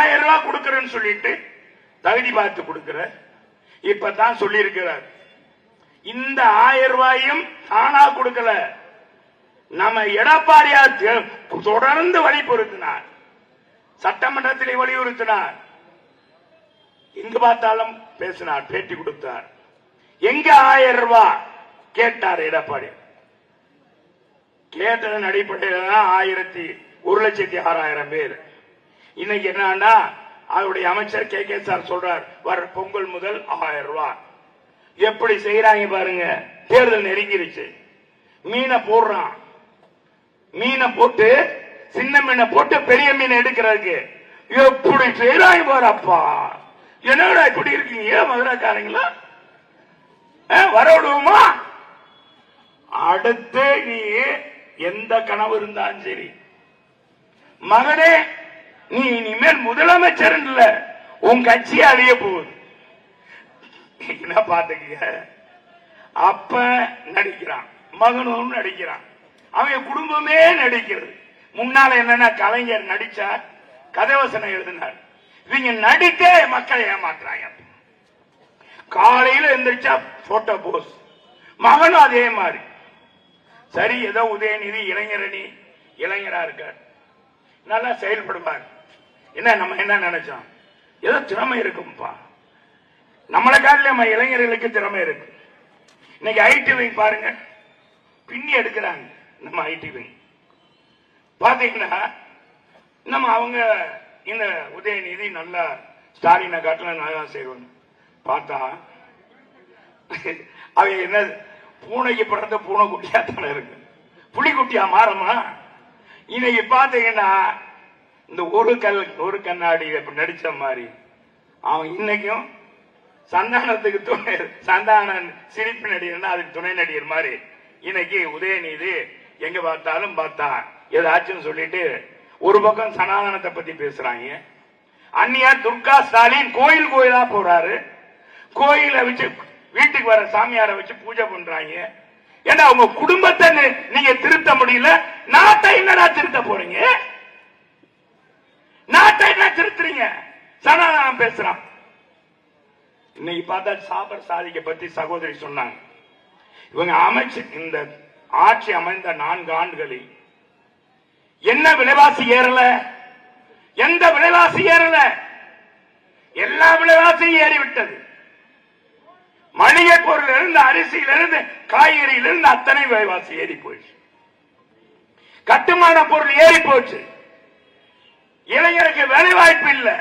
ஆயிரம் ரூபாய் கொடுக்கறேன்னு சொல்லிட்டு தகுதி பார்த்து கொடுக்கிற. இப்பதான் சொல்லி இருக்கிறார் இந்த ஆயிரம் ரூபாயும் தானா கொடுக்கல. நம்ம எடப்பாடியார் தொடர்ந்து வலியுறுத்தினார் சட்டமன்றத்திலே வலியுறுத்தினார் எங்கு பார்த்தாலும் பேசினார் பேட்டி கொடுத்தார். எங்க ஆயிரம் ரூபாய்? கேட்டார் எடப்பாடி கேட்டதன் அடிப்படையில் தான் ஆயிரத்தி ஒரு லட்சத்தி ஆறாயிரம் பேர். இன்னைக்கு என்னன்னா அவருடைய அமைச்சர் கே. கே. சார் சொல்றார் வர பொங்கல் முதல் ஆயிரம் ரூபாய் எப்படி செய்யறாங்க பாருங்க தேர்தல் நெருங்கிருச்சு. மீனை போடுறான். மீனை போட்டு சின்ன மீனை போட்டு பெரிய மீன் எடுக்கிறதுக்கு. எப்படி செய்யறாங்க பாரு அப்பா. என்னடா இப்படி இருக்கீங்க? மதுரைக்காரங்களா? அஹ், வர அடுத்து நீ எந்த கனவு இருந்தாலும் சரி. மகனே நீ இனிமேல் முதலமைச்சர் இல்ல உன் கட்சி அழிய போகுது. என்ன பாத்துக்க அப்ப நடிக்கிறான் மகனும் நடிக்கிறான். அவன் குடும்பமே நடிக்கிறது. முன்னால என்னன்னா கலைஞர் நடிச்சார் கதவசனம் எழுதினார். இவங்க நடிக்க மக்களை ஏமாத்துறாங்க. காலையில எந்திரிச்சா போட்டோ போஸ் மகனும் அதே மாதிரி. சரி ஏதோ உதயநிதி இளைஞரணி இளைஞரா இருக்கார். நல்லா செயல்படுவார். என்ன நம்ம என்ன நினைச்சோம்? ஏதோ திறமை இருக்கும்பா. நம்மளை காட்டில நம்ம இளைஞர்களுக்கு திறமை இருக்கு. இன்னைக்கு ஐடி விங் பாருங்க. பின்னி எடுக்கிறாங்க. நம்ம ஐடி விங் பாத்தீங்கன்னா நம்ம அவங்க இந்த உதயநிதி நல்லா ஸ்டாலினை காட்டில நல்லா செய்வாங்க. பார்த்தா அவங்க என்ன பூனைக்கு பிறந்த பூனை குட்டியா தானே இருக்கு. புலிக்குட்டியா மாறமா? இன்னைக்கு பாத்தீங்கன்னா இந்த ஒரு கல் ஒரு கண்ணாடி இப்ப நடிச்ச மாதிரி. அவன் இன்னைக்கும் சந்தானத்துக்கு துணை சந்தானம் சிரிப்பு நடிகர்னா அதுக்கு துணை நடிகர் மாதிரி. இன்னைக்கு உதயநிதி எங்க பார்த்தாலும் பார்த்தா ஏதாச்சும் சொல்லிட்டு ஒரு பக்கம் சனாதனத்தை பத்தி பேசுறாங்க. அந்நியார் துர்கா ஸ்டாலின் கோயில் கோயிலா போறாரு. கோயில வச்சு வீட்டுக்கு வர சாமியாரை வச்சு பூஜை பண்றாங்க. ஏன்னா உங்க குடும்பத்தை நீங்க திருத்த முடியல? நாட்டை என்னடா திருத்த போறீங்க? திருத்துறீங்க சனாதனம் பேசுறான். இன்னைக்கு பார்த்தா சாபர் சாதிக்க பத்தி சகோதரி சொன்னாங்க. இவங்க அமைச்சு இந்த ஆட்சி அமைந்த நான்கு ஆண்டுகளில் என்ன விலைவாசி ஏறல? எந்த விலைவாசி ஏறல? எல்லா விலைவாசியும் ஏறிவிட்டது. மளிகை பொருள் இருந்து அரிசியிலிருந்து காய்கறியிலிருந்து அத்தனை விலைவாசி ஏறி போயிடுச்சு. கட்டுமான பொருள் ஏறி போச்சு. இளைஞருக்கு வேலை வாய்ப்பு இல்லை.